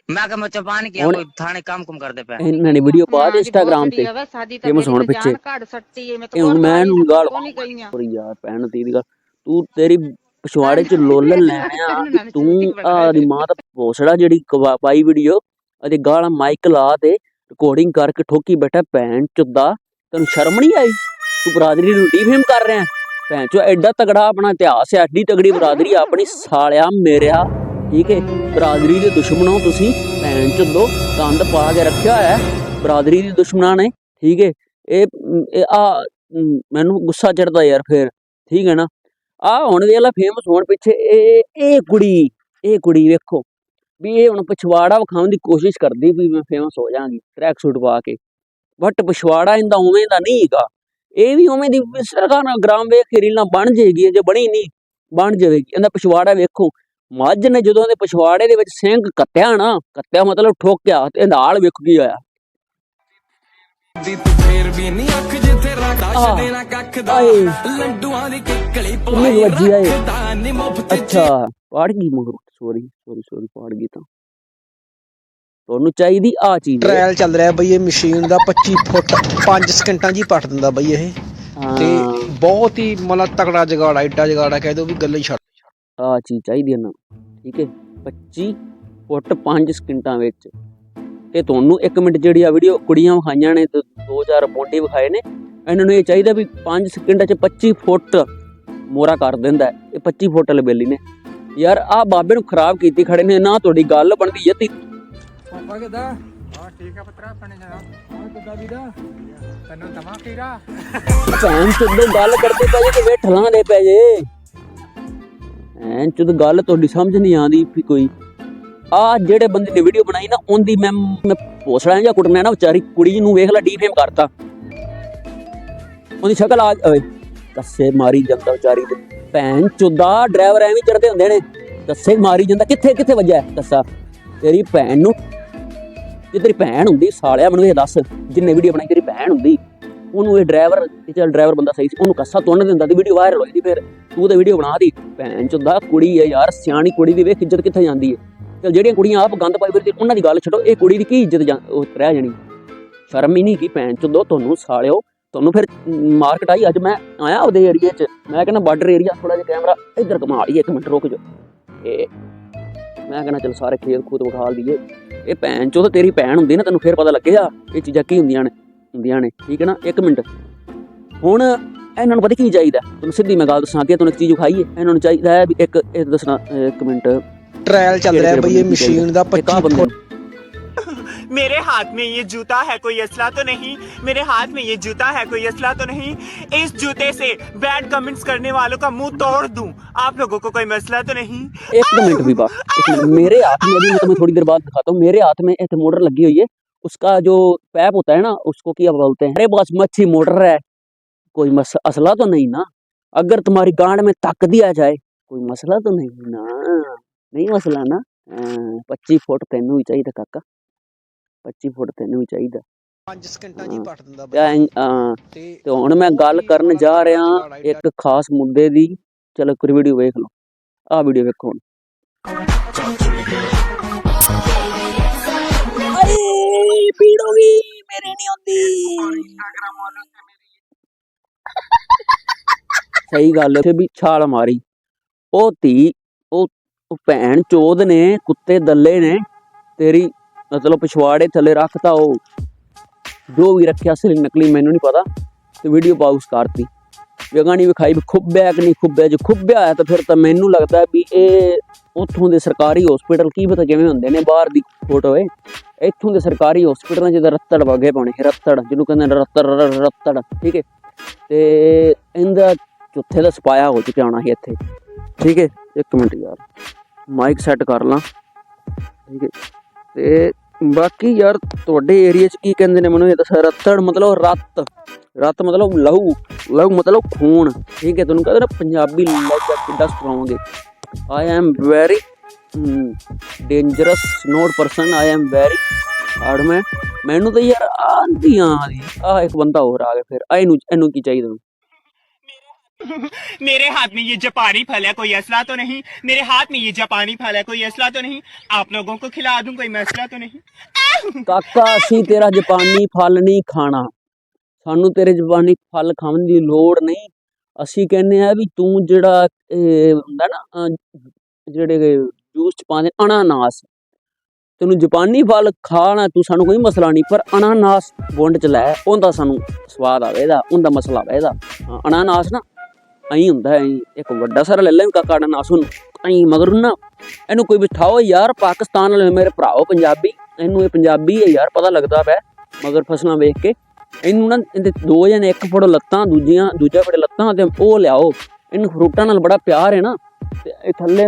मैं के मुझे पान किया और- कोई थाने काम कुम कर दे पे ਇਹਨਾਂ ਨੇ ਵੀਡੀਓ ਪਾ ਦੇ ਇੰਸਟਾਗ੍ਰਾਮ ਤੇ ਸਾਦੀ famous ਹੋਣ ਪਿੱਛੇ। ਘੜ ਸੱਟੀ ਏ ਮੈਂ ਇਹ ਹੁਣ ਮੈਂ ਇਹਨੂੰ ਗਾਲ ਨਹੀਂ ਗਈਆਂ ਔਰ ਯਾਰ ਭੈਣ ਦੀ ਗੱਲ ਤੂੰ ਤੇਰੀ ਪਿਛਵਾੜੇ ਚ ਲੋਲ ਲੈਣਿਆ ਵੀ ਤੂੰ ਆ ਦੀ ਮਾਂ ਦਾ ਭੋਸੜਾ ਜਿਹੜੀ ਪਾਈ ਵੀਡੀਓ ਅਤੇ ਗਾਲਾਂ ਮਾਈਕ ਲਾ ਤੇ ਰਿਕਾਰਡਿੰਗ ਕਰਕੇ ਠੋਕੀ ਬੈਠਾ ਭੈਣ ਚੁੱਦਾ। ਤੈਨੂੰ ਸ਼ਰਮ ਨਹੀਂ ਆਈ? ਤੂੰ ਬਰਾਦਰੀ ਨੂੰ ਡੀਫੇਮ ਕਰ ਰਿਹਾ? ਭੈਣ ਚੋ ਐਡਾ ਤਗੜਾ ਆਪਣਾ ਇਤਿਹਾਸ ਹੈ ਐਡੀ ਤਗੜੀ ਬਰਾਦਰੀ ਆ ਆਪਣੀ ਸਾਲਿਆ ਮੇਰਿਆ। ਠੀਕ ਹੈ? ਬਰਾਦਰੀ ਦੇ ਦੁਸ਼ਮਣੋ ਤੁਸੀਂ ਭੈਣ ਚੋਦੋ ਕੰਧ ਪਾ ਕੇ ਰੱਖਿਆ ਹੋਇਆ ਹੈ ਬਰਾਦਰੀ ਦੇ ਦੁਸ਼ਮਣਾਂ ਨੇ। ਠੀਕ ਹੈ? ਇਹ ਆ ਮੈਨੂੰ ਗੁੱਸਾ ਚੜਦਾ ਯਾਰ ਫੇਰ। ਠੀਕ ਹੈ ਨਾ? ਆ ਹੁਣ ਵੇਲਾ ਫੇਮਸ ਹੋਣ ਪਿੱਛੇ ਇਹ ਇਹ ਕੁੜੀ ਇਹ ਕੁੜੀ ਵੇਖੋ। ਵੀ ਇਹ ਹੁਣ ਪਛਵਾੜਾ ਵਿਖਾਉਣ ਦੀ ਕੋਸ਼ਿਸ਼ ਕਰਦੀ ਵੀ ਮੈਂ ਫੇਮਸ ਹੋ ਜਾਾਂਗੀ ਟਰੈਕ ਸੂਟ ਪਾ ਕੇ। ਬਟ ਪਛਵਾੜਾ ਇਹਦਾ ਉਵੇਂ ਦਾ ਨਹੀਂ ਹੈਗਾ। ਇਹ ਵੀ ਉਵੇਂ ਦੀ ਸਰਕਾਰ ਨਾਲ ਗ੍ਰਾਮ ਵੇਖ ਕੇ ਰੀਲਾਂ ਬਣ ਜਾਏਗੀ ਜੇ ਬਣੀ ਨਹੀਂ, ਬਣ ਜਾਵੇਗੀ। ਇਹਦਾ ਪਛਵਾੜਾ ਵੇਖੋ। ਮੱਝ ਨੇ ਜਦੋਂ ਇਹਦੇ ਪਛਵਾੜੇ ਦੇ ਵਿੱਚ ਸਿੰਘ ਕੱਤਿਆ ਨਾ, ਕੱਤਿਆ ਮਤਲਬ ਠੋਕਿਆ ਤੇ ਇਹਦਾ ਹਾਲ ਵੇਖੋ ਕੀ ਹੋਇਆ। ਆਏ। ਕਿੰਨੀ ਵੱਜੀ ਆ ਇਹ ਅੱਛਾ ਪਾੜ ਗਈ ਮਗਰ। ਸੋਰੀ ਸੋਰੀ ਸੋਰੀ ਪਾੜ ਗਈ ਤਾਂ। ਤੁਹਾਨੂੰ ਚਾਹੀਦੀ ਆ ਚੀਜ਼। ਟ੍ਰਾਇਲ ਚੱਲ ਰਿਹਾ ਬਈ ਇਹ ਮਸ਼ੀਨ ਦਾ 25 ਫੁੱਟ 5 ਸਕਿੰਟਾਂ 'ਚ ਹੀ ਪੱਟ ਦਿੰਦਾ ਬਈ ਇਹ। ਤੇ ਬਹੁਤ ਹੀ ਮਤਲਬ ਤਕੜਾ ਜਗਾੜ ਏਡਾ ਜਗਾੜ ਕਹਿ ਦੋ ਵੀ ਗੱਲ ਹੀ ਛੱਡ। ਆ ਚੀਜ਼ ਚਾਹੀਦੀ ਇਹਨਾਂ ਨੂੰ। ਠੀਕ ਹੈ 25 ਫੁੱਟ 5 ਸਕਿੰਟਾਂ ਵਿੱਚ ਤੇ ਤੁਹਾਨੂੰ 1 ਮਿੰਟ ਜਿਹੜੀ ਆ ਵੀਡੀਓ ਕੁੜੀਆਂ ਵਿਖਾਈਆਂ ਨੇ ਤੇ 2000 ਪੌਂਡੀ ਵਿਖਾਏ ਨੇ ਇਹਨਾਂ ਨੂੰ ਇਹ ਚਾਹੀਦਾ ਵੀ 5 ਸਕਿੰਟਾਂ 'ਚ 25 ਫੁੱਟ ਮੋਰਾ ਕਰ ਦਿੰਦਾ। ਇਹ 25 ਫੁੱਟ ਵਾਲੇ ਬੇਲੀ ਨੇ। ਯਾਰ ਆ ਬਾਬੇ ਨੂੰ ਖਰਾਬ ਕੀਤੀ ਖੜੇ ਨੇ ਨਾ ਤੁਹਾਡੀ ਗੱਲ ਬਣਦੀ ਹੈ ਤੀ। ਪਾਪਾ ਕਿਦਾ? ਹਾਂ ਠੀਕ ਆ ਪੁੱਤਰਾ ਆਪਣੇ ਜਣਾ ਹਾਂ ਕਿਦਾ ਵੀਰਾ? ਤੈਨੂੰ ਤਮਾ ਕੀਰਾ ਭੈਣ ਚੁੱਦ ਗੱਲ ਕਰਦੇ ਪਏ ਜੇ ਕਿ ਵੇਠਲਾਂ ਦੇ ਪਏ ਜੇ। ਭੈਣ ਚੁੱਦ ਗੱਲ ਤੁਹਾਡੀ ਸਮਝ ਨਹੀਂ ਆਉਂਦੀ ਕੋਈ। ਆ ਜਿਹੜੇ ਬੰਦੇ ਨੇ ਵੀਡੀਓ ਬਣਾਈ ਨਾ, ਉਹਦੀ ਮੈਂ ਮੈਂ ਭੋਸੜਾ ਜਾਂ ਕੁੱਟਣਾ ਨਾ ਵਿਚਾਰੀ ਕੁੜੀ ਨੂੰ ਵੇਖ ਲੈ ਡੀਫੇਮ ਕਰਤਾ। ਉਹਦੀ ਸ਼ਕਲ ਆ ਓਏ, ਕੱਸੇ ਮਾਰੀ ਜਾਂਦਾ ਵਿਚਾਰੀ ਦੇ। ਭੈਣ ਚੁੱਦਾ ਡਰਾਈਵਰ ਐਵੇਂ ਚੜਦੇ ਹੁੰਦੇ ਨੇ। ਕੱਸੇ ਮਾਰੀ ਜਾਂਦਾ। ਕਿੱਥੇ ਕਿੱਥੇ ਵੱਜਿਆ? ਕੱਸਾ ਤੇਰੀ ਭੈਣ ਨੂੰ। ਜੇ ਤੇਰੀ ਭੈਣ ਹੁੰਦੀ, ਸਾਲਿਆ, ਮੈਨੂੰ ਇਹ ਦੱਸ। ਜਿੰਨੇ ਵੀਡੀਓ ਬਣਾਈ, ਤੇਰੀ ਭੈਣ ਹੁੰਦੀ। ਉਹਨੂੰ ਇਹ ਡਰਾਈਵਰ ਤੇ ਚੱਲ ਡਰਾਈਵਰ ਬੰਦਾ ਸਹੀ ਸੀ। ਉਹਨੂੰ ਕੱਸਾ ਤੁੰਨ ਦਿੰਦਾ ਤੇ ਵੀਡੀਓ ਵਾਇਰਲ ਹੋਈ ਦੀ ਫਿਰ। ਤੂੰ ਤੇ ਵੀਡੀਓ ਬਣਾ ਦੀ ਭੈਣ ਚੁੱਦਾ ਕੁੜੀ ਹੈ ਯਾਰ, ਸਿਆਣੀ ਕੁੜੀ ਦੀ ਵੇਖ ਇੱਜ਼ਤ ਕਿੱਥੇ ਜਾਂਦੀ ਹੈ। ਚਲ ਜਿਹੜੀਆਂ ਕੁੜੀਆਂ ਆਪ ਗੰਦ ਪਾਈ ਫਿਰਦੀ ਉਹਨਾਂ ਦੀ ਗੱਲ ਛੱਡੋ, ਇਹ ਕੁੜੀ ਦੀ ਕੀ ਇੱਜ਼ਤ ਜਾਂ- ਉਹ ਰਹਿ ਜਾਣੀ ਸ਼ਰਮ ਹੀ ਨਹੀਂ ਕੀ ਭੈਣ ਚੁੱਦੋ, ਤੁਹਾਨੂੰ ਸਾਲਿਓ, ਤੁਹਾਨੂੰ ਫਿਰ ਮਾਰਕਟ ਆਈ ਅੱਜ ਮੈਂ ਆਇਆ ਉਹਦੇ ਏਰੀਏ 'ਚ, ਮੈਂ ਕਹਿੰਦਾ ਬਾਰਡਰ ਏਰੀਆ ਥੋੜਾ ਜਿਹਾ ਕੈਮਰਾ ਇੱਧਰ ਘੁਮਾ ਲਈਏ, ਇੱਕ ਮਿੰਟ ਰੁਕ ਜਾ ਇਹ ਮੈਂ ਕਹਿੰਦਾ ਚਲ ਸਾਰੇ ਖੇਤ ਖੂਤ ਵਿਖਾ ਲਈਏ ਇਹ ਭੈਣ ਚੋਦ, ਤੇਰੀ ਭੈਣ ਹੁੰਦੀ ਨਾ, ਤੈਨੂੰ ਫਿਰ ਪਤਾ ਲੱਗੇਗਾ, ਇਹ ਚੀਜ਼ਾਂ ਕੀ ਹੁੰਦੀਆਂ ਨੇ ਹੁੰਦੀਆਂ ਨੇ, ਠੀਕ ਹੈ ਨਾ? ਇੱਕ ਮਿੰਟ। ਹੁਣ ਇਹਨਾਂ ਨੂੰ ਪਤਾ ਕੀ ਚਾਹੀਦਾ? ਤੁਹਾਨੂੰ ਸਿੱਧੀ ਮੈਂ ਗੱਲ ਦੱਸਾਂ ਕਿ ਤੁਹਾਨੂੰ ਇੱਕ ਚੀਜ਼ ਵਿਖਾਈਏ। ਇਹਨਾਂ ਨੂੰ ਚਾਹੀਦਾ ਹੈ ਵੀ ਇੱਕ, ਇਹ ਦੱਸਣਾ, ਇੱਕ ਮਿੰਟ। ट्रायल चल रहा है भाई ये मशीन का पच्चीस मेरे हाथ में ये जूता है कोई असला तो नहीं मेरे हाथ में ये जूता है कोई असला तो नहीं इस जूते से बैड कमेंट्स करने वालों का मुँह तोड़ दूँ आप लोगों को कोई मसला तो नहीं एक मिनट भी बात मेरे हाथ में अभी मैं थोड़ी देर बाद दिखाता हूँ मेरे हाथ में एक मोटर लगी हुई है उसका जो पैप होता है ना उसको क्या बोलते हैं अरे बस मच्छी मोटर है कोई मसला असला तो नहीं ना अगर तुम्हारी गांड में तक दिया जाए कोई मसला तो नहीं ना ਨਹੀਂ ਮਸਲਾ ਨਾ 25 ਫੁੱਟ ਤੈਨੂੰ ਵੀ ਚਾਹੀਦਾ ਕਾਕਾ 25 ਫੁੱਟ ਤੈਨੂੰ ਵੀ ਚਾਹੀਦਾ। 5 ਸਕਿੰਟਾਂ ਜੀ ਪਟ ਦਿੰਦਾ ਤੇ ਹੁਣ ਮੈਂ ਗੱਲ ਕਰਨ ਜਾ ਰਿਹਾ ਇੱਕ ਖਾਸ ਮੁੱਦੇ ਦੀ ਚਲੋ ਕੁਰ ਵੀਡੀਓ ਵੇਖ ਲਓ। ਆ ਵੀਡੀਓ ਵੇਖੋ ਹੁਣ। ਸਹੀ ਗੱਲ ਹੈ ਵੀ ਛਾਲ ਮਾਰੀ। ਉਹ ਧੀ ਉਹ ਭੈਣ ਚੋਦ ਨੇ, ਕੁੱਤੇ ਦੱਲੇ ਨੇ, ਤੇਰੀ ਮਤਲਬ ਪਿਛਵਾੜੇ ਥੱਲੇ ਰੱਖਤਾ ਉਹ। ਜੋ ਵੀ ਰੱਖਿਆ ਅਸਲੀ ਨਕਲੀ, ਮੈਨੂੰ ਨਹੀਂ ਪਤਾ। ਤੇ ਵੀਡੀਓ ਪਾਉਸ ਕਰਤੀ। ਜਗ੍ਹਾ ਵੇਗਾਣੀ ਵਿਖਾਈ ਖੁੱਬਿਆ ਕਿ ਨਹੀਂ ਖੁੱਬਿਆ। ਜੇ ਖੁੱਬਿਆ ਹੈ ਤਾਂ ਫਿਰ ਤਾਂ ਮੈਨੂੰ ਲੱਗਦਾ ਵੀ ਇਹ ਉੱਥੋਂ ਦੇ ਸਰਕਾਰੀ ਹਸਪੀਟਲ ਕੀ ਪਤਾ ਕਿਵੇਂ ਹੁੰਦੇ ਨੇ, ਬਾਹਰ ਦੀ ਫੋਟੋ ਏ। ਇੱਥੋਂ ਦੇ ਸਰਕਾਰੀ ਹਸਪੀਟਲਾਂ 'ਚ ਤਾਂ ਰੱਤੜ ਵਗੇ ਪਾਉਣੇ ਰੱਤੜ, ਜਿਹਨੂੰ ਕਹਿੰਦੇ ਰੱਤੜ ਰ- ਰੱਤੜ, ਠੀਕ ਹੈ ਤੇ ਇਹਦਾ ਚੌਥੇ ਦਾ ਸਪਾਇਆ ਹੋ ਚੁੱਕਿਆ ਹੋਣਾ ਸੀ ਇੱਥੇ। ਠੀਕ ਹੈ ਇੱਕ ਮਿੰਟ ਯਾਰ ਮਾਈਕ ਸੈੱਟ ਕਰ ਲਾਂ। ਠੀਕ ਹੈ। ਤੇ ਬਾਕੀ ਯਾਰ ਤੁਹਾਡੇ ਏਰੀਆ 'ਚ ਕੀ ਕਹਿੰਦੇ ਨੇ ਮੈਨੂੰ ਇਹ ਦੱਸ, ਰੱਤੜ ਮਤਲਬ ਰੱਤ। ਰੱਤ ਮਤਲਬ ਲਹੂ ਲਹੂ ਮਤਲਬ ਖੂਨ। ਠੀਕ ਹੈ, ਤੁਹਾਨੂੰ ਕਹਿੰਦੇ ਨਾ ਪੰਜਾਬੀ ਲੈਜਾ ਕਿੱਡਾ ਸਟਰੋਂਗ ਹੈ। I am very dangerous not person I am very hard man ਮੈਨੂੰ ਤਾਂ ਯਾਰ ਆਂਦੀਆਂ ਦੀ ਆ ਇੱਕ ਬੰਦਾ ਹੋਰ ਆ ਗਿਆ ਫਿਰ ਆ ਇਹਨੂੰ ਇਹਨੂੰ ਕੀ ਚਾਹੀਦਾ? मेरे हाथ में ये जापानी फल है कोई असला तो नहीं मेरे हाथ में ये जापानी फल है कोई असला तो नहीं आप लोगों को खिला दूं कोई मसला तो नहीं ਕਾਕਾ ਅਸੀਂ ਤੇਰਾ ਜਾਪਾਨੀ ਫਲ ਨਹੀਂ ਖਾਣਾ ਸਾਨੂੰ ਤੇਰੇ ਜਾਪਾਨੀ ਫਲ ਖਾਣ ਦੀ ਲੋੜ ਨਹੀਂ ਅਸੀਂ ਕਹਿੰਦੇ ਆ ਵੀ ਤੂੰ ਜਿਹੜਾ ਇਹ ਹੁੰਦਾ ਨਾ ਅਹ, ਜਿਹੜੇ ਜੂਸ ਚ ਪਾਉਂਦੇ ਅਨਾਨਾਸ ਤੈਨੂੰ ਜਾਪਾਨੀ ਫਲ ਖਾਣਾ ਤੂੰ ਸਾਨੂੰ ਕੋਈ ਮਸਲਾ ਨਹੀਂ ਪਰ ਅਨਾਨਾਸ ਬੁੰਡ ਚ ਲੈ ਉਹਦਾ ਸਾਨੂੰ ਸਵਾਦ ਆਵੇਗਾ ਉਹਦਾ ਮਸਲਾ ਆਵੇਗਾ ਹਾਂ, ਅਨਾਨਾਸ ਨਾ ਐਂ ਹੁੰਦਾ ਐਂ ਇੱਕ ਵੱਡਾ ਸਾਰਾ ਲੈ ਲੈ ਕਾਕਾ ਦਾ ਨਾਸੁਨ ਐਂ ਮਗਰ ਨਾ ਇਹਨੂੰ ਕੋਈ ਬਿਠਾਓ ਯਾਰ, ਪਾਕਿਸਤਾਨ ਵਾਲੇ ਮੇਰੇ ਭਰਾਓ ਪੰਜਾਬੀ। ਇਹਨੂੰ ਇਹ ਪੰਜਾਬੀ ਹੈ ਯਾਰ, ਪਤਾ ਲੱਗਦਾ ਪੈ ਮਗਰ ਫਸਲਾਂ ਵੇਖ ਕੇ। ਇਹਨੂੰ ਨਾ, ਇਹਦੇ ਦੋ ਜਣੇ, ਇੱਕ ਫੜੋ ਲੱਤਾਂ, ਦੂਜੀਆਂ, ਦੂਜਾ ਫੜੇ ਲੱਤਾਂ ਤੇ ਉਹ ਲਿਆਓ। ਇਹਨੂੰ ਫਰੂਟਾਂ ਨਾਲ ਬੜਾ ਪਿਆਰ ਹੈ ਨਾ। ਤੇ ਇਹ ਥੱਲੇ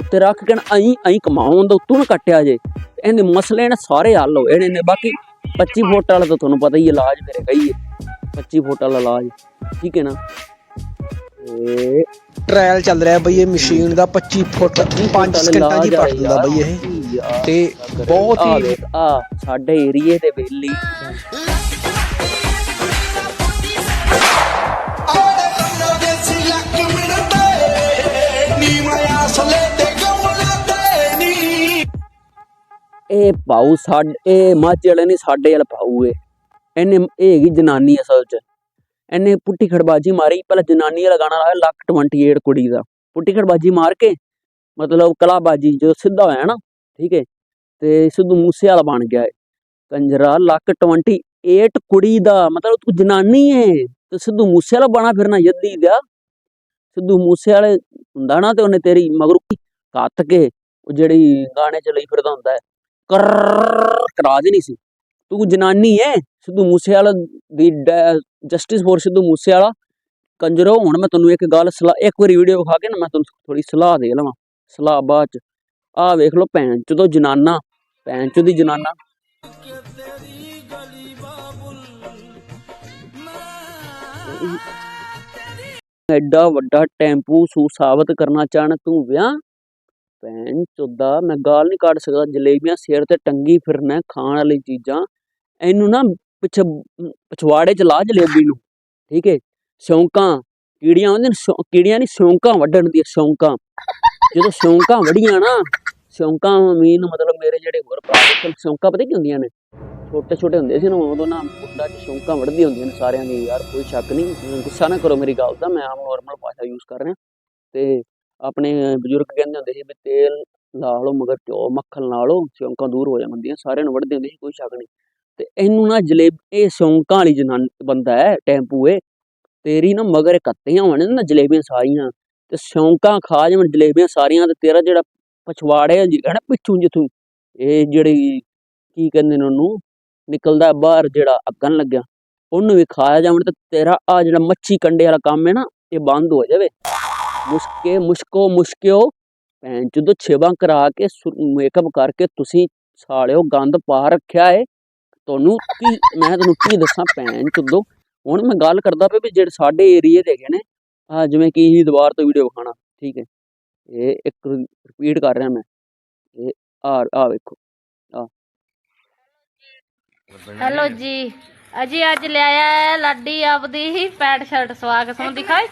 ਉੱਤੇ ਰੱਖ ਕੇ ਨਾ ਐਂ ਐਂ ਕਮਾਉਣ ਦਾ ਉੱਤੋਂ ਨਾ ਕੱਟਿਆ ਜੇ। ਇਹਦੇ ਮਸਲੇ ਨੇ ਸਾਰੇ ਹੱਲ ਹੋਏ ਨੇ। ਬਾਕੀ 25 ਫੁੱਟ ਵਾਲਾ ਤਾਂ ਤੁਹਾਨੂੰ ਪਤਾ ਹੀ ਹੈ, ਇਲਾਜ ਮੇਰੇ ਕਹੀਏ। ਹੈ 25 ਫੁੱਟ ਵਾਲਾ ਇਲਾਜ। ਠੀਕ ਹੈ ਨਾ? ਤੇ ਟ੍ਰਾਇਲ ਚੱਲ ਰਿਹਾ ਬਈ, ਇਹ ਮਸ਼ੀਨ ਦਾ 25 ਫੁੱਟ 5 ਸਕਿੰਟਾਂ 'ਚ ਪੱਟ ਦਿੰਦਾ ਬਈ ਇਹ। ਤੇ ਬਹੁਤ ਆ ਹੀ ਆ ਸਾਡੇ ਏਰੀਏ ਤੇ ਵੇਲੀ ਇਹ ਭਾਊ ਸਾਡੇ, ਇਹ ਮਾਝੇ ਵਾਲੇ ਨਹੀਂ ਸਾਡੇ ਵਾਲਾ ਭਾਊ ਏ। ਇਹਨੇ, ਇਹ ਹੈਗੀ ਜਨਾਨੀ ਅਸਲ 'ਚ। ਇਹਨੇ ਪੁੱਟੀ ਖੜਬਾਜੀ ਮਾਰੀ, ਪਹਿਲਾਂ ਜਨਾਨੀ ਵਾਲਾ ਗਾਣਾ ਲਾਇਆ, ਲੱਕ 28 ਕੁੜੀ ਦਾ। ਪੁੱਟੀ ਖੜਬਾਜੀ ਮਾਰ ਕੇ, ਮਤਲਬ ਕਲਾਬਾਜੀ ਜਦੋਂ ਸਿੱਧਾ ਹੋਇਆ ਨਾ, ਠੀਕ ਹੈ, ਤੇ ਸਿੱਧੂ ਮੂਸੇ ਵਾਲਾ ਬਣ ਗਿਆ ਕੰਜਰਾ, ਲੱਕ 28 ਕੁੜੀ ਦਾ, ਮਤਲਬ ਤੂੰ ਜਨਾਨੀ ਏ, ਤੇ ਸਿੱਧੂ ਮੂਸੇ ਵਾਲਾ ਬਣਾ ਫਿਰਨਾ ਯੱਦੀ ਦਾ। ਸਿੱਧੂ ਮੂਸੇ ਵਾਲੇ ਹੁੰਦਾ ਨਾ ਤੇ ਉਹਨੇ ਤੇਰੀ ਮਗਰੂ ਕੱਤ ਕੇ, ਉਹ ਜਿਹੜੀ ਗਾਣੇ ਚ ਲਈ ਫਿਰਦਾ ਹੁੰਦਾ ਹੈ ਕਰ ਕਰਾ ਦੇਣੀ ਸੀ। ਤੂੰ ਜਨਾਨੀ ਏ, ਸਿੱਧੂ ਮੂਸੇ ਵਾਲਾ ਦੀ ਜਸਟਿਸ ਫੋਰ ਸਿੱਧੂ ਮੂਸੇਵਾਲਾ। ਕੰਜਰੋ, ਹੁਣ ਮੈਂ ਤੁਹਾਨੂੰ ਇੱਕ ਗੱਲ ਸਲਾਹ ਇੱਕ ਵਾਰੀ ਵੀਡੀਓ ਵਿਖਾ ਕੇ ਨਾ ਮੈਂ ਤੁਹਾਨੂੰ ਥੋੜੀ ਸਲਾਹ ਦੇ ਲਵਾਂ। ਸਲਾਹ ਬਾਅਦ ਚ। ਆਹ ਵੇਖ ਲਓ ਭੈਣ ਚੋਦੋ ਜਨਾਨਾ, ਭੈਣ ਚੋਦੀ ਜਨਾਨਾ। ਐਡਾ ਵੱਡਾ ਟੈਂਪੂ ਸੂ ਸਾਬਤ ਕਰਨਾ ਚਾਹਣ, ਤੂੰ ਵਿਆਹ? ਭੈਣ ਚੋਦਾ ਮੈਂ ਗਾਲ ਨਹੀਂ ਕੱਢ ਸਕਦਾ। ਜਲੇਬੀਆਂ ਸਿਰ ਤੇ ਟੰਗੀ ਫਿਰਨਾ, ਖਾਣ ਵਾਲੀ ਚੀਜ਼ਾਂ। ਇਹਨੂੰ ਨਾ ਪਿੱਛੇ ਪਛਵਾੜੇ ਚ ਲਾ ਜਲੇਬੀ ਨੂੰ, ਠੀਕ ਹੈ ਸ਼ੌਂਕਾਂ ਕੀੜੀਆਂ ਹੁੰਦੀਆਂ ਨੇ ਕੀੜੀਆਂ ਨਹੀਂ ਸ਼ੌਂਕਾਂ ਵੱਢਣ ਦੀਆਂ ਸ਼ੌਂਕਾਂ ਜਦੋਂ ਸ਼ੌਂਕਾਂ ਵੜੀਆਂ ਨਾ ਸ਼ੌਂਕਾਂ ਮੀਨ ਮਤਲਬ ਮੇਰੇ ਜਿਹੜੇ ਹੋਰ ਭਰਾ ਸ਼ੌਂਕਾਂ ਪਤਾ ਕੀ ਹੁੰਦੀਆਂ ਨੇ? ਛੋਟੇ ਛੋਟੇ ਹੁੰਦੇ ਸੀ ਨਾ, ਉਦੋਂ ਨਾ ਮੁੰਡਾ ਚ ਸ਼ੌਂਕਾਂ ਵੜਦੀਆਂ ਹੁੰਦੀਆਂ ਨੇ ਸਾਰਿਆਂ ਦੀ, ਯਾਰ ਕੋਈ ਸ਼ੱਕ ਨਹੀਂ ਅਮ ਗੁੱਸਾ ਨਾ ਕਰੋ ਮੇਰੀ ਗੱਲ ਦਾ, ਮੈਂ ਆਮ ਨਾਰਮਲ ਭਾਸ਼ਾ ਯੂਜ਼ ਕਰ ਰਿਹਾ। ਤੇ ਆਪਣੇ ਬਜ਼ੁਰਗ ਕਹਿੰਦੇ ਹੁੰਦੇ ਸੀ ਵੀ ਤੇਲ ਲਾ ਲਓ, ਮਗਰ ਘਿਓ, ਮੱਖਣ ਲਾ ਲਓ ਸ਼ੌਂਕਾਂ ਦੂਰ ਹੋ ਜਾਂਦੀਆਂ, ਸਾਰਿਆਂ ਨੂੰ ਵੜਦੇ ਹੁੰਦੇ ਸੀ, ਕੋਈ ਸ਼ੱਕ ਨਹੀਂ ਤੇ ਇਹਨੂੰ ਨਾ ਜਲੇਬ, ਇਹ ਸ਼ੌਂਕਾਂ ਵਾਲੀ ਜਨਾਨ ਬੰਦਾ ਹੈ, ਟੈਂਪੂ ਏ ਤੇਰੀ ਨਾ ਮਗਰ ਕੱਤੀਆਂ ਹੋਣ ਨਾ ਜਲੇਬੀਆਂ ਸਾਰੀਆਂ। ਤੇ ਸ਼ੌਂਕਾਂ ਖਾ ਜਾਵਣ, ਜਲੇਬੀਆਂ ਸਾਰੀਆਂ ਤੇ ਤੇਰਾ ਜਿਹੜਾ ਪਛਵਾੜੇ ਹੈ ਨਾ ਪਿੱਛੋਂ ਜਿੱਥੋਂ, ਇਹ ਜਿਹੜੀ ਕੀ ਕਹਿੰਦੇ ਨੇ ਉਹਨੂੰ, ਨਿਕਲਦਾ ਬਾਹਰ ਜਿਹੜਾ ਅੱਗਣ ਲੱਗਿਆ, ਉਹਨੂੰ ਵੀ ਖਾਇਆ ਜਾਵਣ ਤੇ ਤੇਰਾ ਆ ਜਿਹੜਾ ਮੱਛੀ ਕੰਡੇ ਵਾਲਾ ਕੰਮ ਹੈ ਨਾ, ਇਹ ਬੰਦ ਹੋ ਜਾਵੇ। ਮੁਸ਼ਕੇ, ਮੁਸ਼ਕੋ, ਮੁਸ਼ਕਿਓ, ਭੈਣ ਜਦੋਂ ਛੇਵਾਂ ਕਰਾ ਕੇ ਮੇਕਅਪ ਕਰਕੇ ਤੁਸੀਂ ਸਾਲਿਓ ਗੰਦ ਪਾ ਰੱਖਿਆ ਏ। ਤੁਹਾਨੂੰ ਕੀ ਮੈਂ ਤੁਹਾਨੂੰ ਕੀ ਦੱਸਾਂ ਭੈਣ ਚੋਦੋ ਹੁਣ ਮੈਂ ਗੱਲ ਕਰਦਾ ਪਿਆ ਵੀ ਜਿਹੜੇ ਸਾਡੇ ਏਰੀਏ ਦੇ ਹੈਗੇ ਨੇ ਆ ਜਿਵੇਂ ਕਿ ਇਹੀ ਦੁਬਾਰ ਤੋਂ ਵੀਡੀਓ ਵਿਖਾਣਾ ਠੀਕ ਹੈ। ਇਹ ਇੱਕ ਰਿਪੀਟ ਕਰ ਰਿਹਾ ਮੈਂ। ਇਹ ਆ ਆ ਵੇਖੋ ਹੈਲੋ ਜੀ ਅਜੀ ਅੱਜ ਲਿਆਇਆ ਹੈ ਲਾਡੀ ਆਪਦੀ ਹੀ ਪੈਂਟ ਸ਼ਰਟ ਸਵਾ ਕੇ ਸਾਨੂੰ ਦਿਖਾਈ?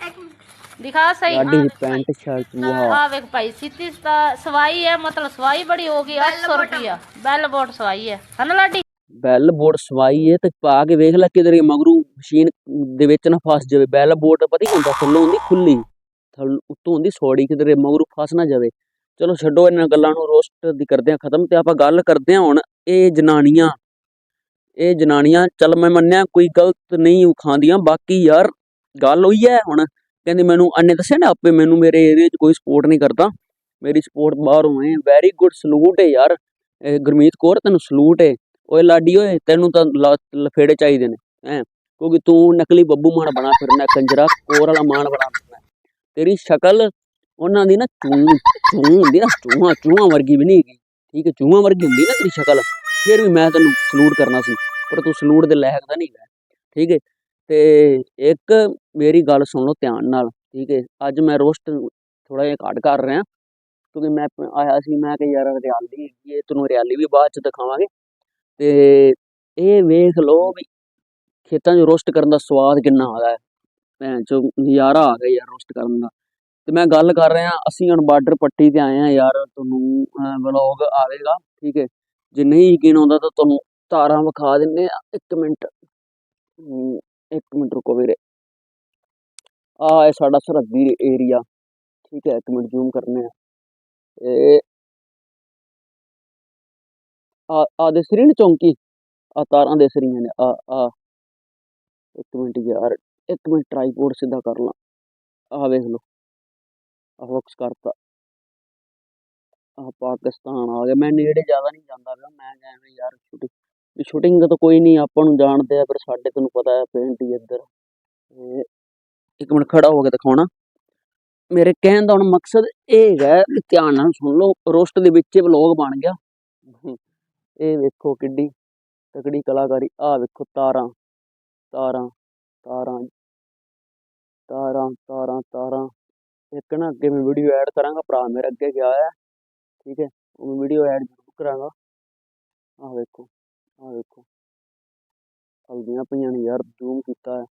ਦਿਖਾ ਸਹੀ? ਸਾਡੀ ਪੈਂਟ ਸ਼ਰਟ ਵਾਹ। ਆ ਵੇਖ ਭਾਈ ਸਿੱਧੀ ਤਾਂ ਸਵਾਈ ਹੈ ਮਤਲਬ ਸਵਾਈ ਬੜੀ ਹੋ ਗਈ 800 ਰੁਪਿਆ ਬੈਲ ਬੋਰਡ ਸਵਾਈ ਹੈ। ਹਨਾ ਲਾਡੀ? ਬੈਲ ਬੋਰਡ ਸਵਾਈ ਏ ਤੇ ਪਾ ਕੇ ਵੇਖ ਲੈ ਕਿਧਰੇ ਮਗਰੂ ਮਸ਼ੀਨ ਦੇ ਵਿੱਚ ਨਾ ਫਸ ਜਾਵੇ। ਬੈਲ ਬੋਰਡ ਪਤਾ ਕੀ ਹੁੰਦਾ, ਥੱਲੋਂ ਹੁੰਦੀ ਖੁੱਲੀ, ਥੱਲ ਉੱਤੋਂ ਹੁੰਦੀ ਸੌੜੀ, ਕਿਧਰੇ ਮਗਰੂ ਫਸ ਨਾ ਜਾਵੇ। ਚਲੋ ਛੱਡੋ ਇਹਨਾਂ ਗੱਲਾਂ ਨੂੰ ਰੋਸਟ ਦੀ ਕਰਦੇ ਆ ਖਤਮ ਤੇ ਆਪਾਂ ਗੱਲ ਕਰਦੇ ਆ ਹੁਣ ਇਹ ਜਨਾਨੀਆਂ। ਇਹ ਜਨਾਨੀਆਂ, ਚੱਲ ਮੈਂ ਮੰਨਿਆ ਕੋਈ ਗਲਤ ਨਹੀਂ ਖਾਂਦੀਆਂ ਬਾਕੀ ਯਾਰ ਗੱਲ ਹੋਈ ਹੈ ਹੁਣ, ਕਹਿੰਦੇ ਮੈਨੂੰ ਅੰਨੇ ਦੱਸਿਆ ਨਾ ਆਪੇ ਮੈਨੂੰ ਮੇਰੇ ਏਰੀਆ 'ਚ ਕੋਈ ਸਪੋਰਟ ਨਹੀਂ ਕਰਦਾ। ਮੇਰੀ ਸਪੋਰਟ ਬਾਹਰੋਂ ਹੈ ਵੈਰੀ ਗੁੱਡ ਸਲੂਟ ਹੈ ਯਾਰ, ਇਹ ਗੁਰਮੀਤ ਕੌਰ, ਤੈਨੂੰ ਸਲੂਟ ਹੈ ਓਏ ਲਾਡੀ ਓਏ, ਤੈਨੂੰ ਤਾਂ ਲ- ਲਫੇੜੇ ਚਾਹੀਦੇ ਨੇ, ਹੈ? ਕਿਉਂਕਿ ਤੂੰ ਨਕਲੀ ਬੱਬੂ ਮਾਨ ਬਣਾ ਫਿਰਨਾ, ਕੰਜਰਾ ਕੋਰ ਵਾਲਾ ਮਾਨ ਬਣਾ ਫਿਰਨਾ। ਤੇਰੀ ਸ਼ਕਲ ਉਹਨਾਂ ਦੀ ਨਾ ਚੂੰ ਚੂੰ ਹੁੰਦੀ ਨਾ ਚੂਹਾ ਚੂਹਾ ਵਰਗੀ ਵੀ ਨਹੀਂ ਹੈਗੀ, ਠੀਕ ਹੈ? ਚੂਹਾ ਵਰਗੀ ਹੁੰਦੀ ਨਾ ਤੇਰੀ ਸ਼ਕਲ। ਫਿਰ ਵੀ ਮੈਂ ਤੈਨੂੰ ਸਲੂਟ ਕਰਨਾ ਸੀ, ਪਰ ਤੂੰ ਸਲੂਟ ਦੇ ਲਾਇਕ ਤਾਂ ਨਹੀਂ ਹੈ ਠੀਕ ਹੈ? ਤੇ ਇੱਕ ਮੇਰੀ ਗੱਲ ਸੁਣ ਲਓ ਧਿਆਨ ਨਾਲ, ਠੀਕ ਹੈ? ਅੱਜ ਮੈਂ ਰੋਸਟ ਥੋੜਾ ਜਿਹਾ ਘੱਟ ਕਰ ਰਿਹਾ, ਕਿਉਂਕਿ ਮੈਂ ਆਇਆ ਸੀ, ਮੈਂ ਕਿ ਯਾਰ ਰਿਆਲੀ ਹੈਗੀ ਹੈ, ਤੈਨੂੰ ਰਿਆਲੀ ਵੀ ਬਾਅਦ ਚ ਦਿਖਾਵਾਂਗੇ। ਤੇ ਇਹ ਵੇਖ ਲਓ ਵੀ ਖੇਤਾਂ 'ਚ ਰੋਸਟ ਕਰਨ ਦਾ ਸਵਾਦ ਕਿੰਨਾ ਆਦਾ ਹੈ। ਭੈਣ ਚੋ ਨਜ਼ਾਰਾ ਆ ਗਿਆ ਯਾਰ ਰੋਸਟ ਕਰਨ ਦਾ। ਤੇ ਮੈਂ ਗੱਲ ਕਰ ਰਿਹਾ ਅਸੀਂ ਹੁਣ ਬਾਰਡਰ ਪੱਟੀ ਤੇ ਆਏ ਆ ਯਾਰ ਤੁਹਾਨੂੰ ਵਲੌਗ ਆਵੇਗਾ ਠੀਕ ਹੈ? ਜੇ ਨਹੀਂ ਯਕੀਨ ਆਉਂਦਾ ਤਾਂ ਤੁਹਾਨੂੰ ਤਾਰਾਂ ਵਿਖਾ ਦਿੰਨੇ ਆ ਇੱਕ ਮਿੰਟ ਹਮ, ਇੱਕ ਮਿੰਟ ਰੁਕੋ ਵੀਰੇ। ਆ ਹੈ ਸਾਡਾ ਸਰਹੱਦੀ ਏਰੀਆ ਠੀਕ ਹੈ? ਇੱਕ ਮਿੰਟ ਜ਼ੂਮ ਕਰਨੇ ਆ। ਇਹ ਆ ਆ ਦੇ ਸਰੀ ਨੀ ਚੌਂਕੀ। ਆ ਤਾਰਾਂ ਦੇ ਸਰੀਆਂ ਨੇ, ਆ ਆ। ਇੱਕ ਮਿੰਟ ਯਾਰ, ਇੱਕ ਮਿੰਟ ਟ੍ਰਾਈਪੋਡ ਸਿੱਧਾ ਕਰ ਲਾਂ। ਆਹ ਵੇਖ ਲਓ। ਆਹ ਫੋਕਸ ਕਰਤਾ। ਆਹ ਪਾਕਿਸਤਾਨ ਆ ਗਿਆ। ਮੈਂ ਨੇੜੇ ਜ਼ਿਆਦਾ ਨਹੀਂ ਜਾਂਦਾ ਗਾ ਮੈਂ ਕਿਹਾ ਐਵੇਂ ਯਾਰ ਸ਼ੂਟਿੰਗ ਸ਼ੂਟਿੰਗ ਤਾਂ ਕੋਈ ਨਹੀਂ, ਆਪਾਂ ਨੂੰ ਜਾਣਦੇ ਆ, ਪਰ ਸਾਡੇ ਤੈਨੂੰ ਪਤਾ ਹੈ, ਪਿੰਡ ਹੀ ਇੱਧਰ। ਇੱਕ ਮਿੰਟ ਖੜਾ ਹੋ ਕੇ ਦਿਖਾਉਣਾ। ਮੇਰੇ ਕਹਿਣ ਦਾ ਹੁਣ ਮਕਸਦ ਇਹ ਹੈਗਾ ਧਿਆਨ ਨਾਲ ਸੁਣ ਲਓ। ਰੋਸਟ ਦੇ ਵਿੱਚ ਵਲੌਗ ਬਣ ਗਿਆ। ਇਹ ਵੇਖੋ ਕਿੱਡੀ ਤਕੜੀ ਕਲਾਕਾਰੀ। ਆਹ ਵੇਖੋ ਤਾਰਾਂ ਤਾਰਾਂ ਤਾਰਾਂ ਤਾਰਾਂ ਤਾਰਾਂ ਤਾਰਾਂ। ਇੱਕ ਨਾ ਅੱਗੇ ਮੈਂ ਵੀਡੀਓ ਐਡ ਕਰਾਂਗਾ, ਭਰਾ ਮੇਰਾ ਅੱਗੇ ਗਿਆ ਹੈ ਠੀਕ ਹੈ, ਉਹ ਮੈਂ ਵੀਡੀਓ ਐਡ ਜ਼ਰੂਰ ਕਰਾਂਗਾ। ਆਹ ਵੇਖੋ ਆਹ ਵੇਖੋ। ਹਲਦੀਆਂ ਪਈਆਂ ਨੇ ਯਾਰ ਜ਼ੂਮ ਕੀਤਾ ਹੈ।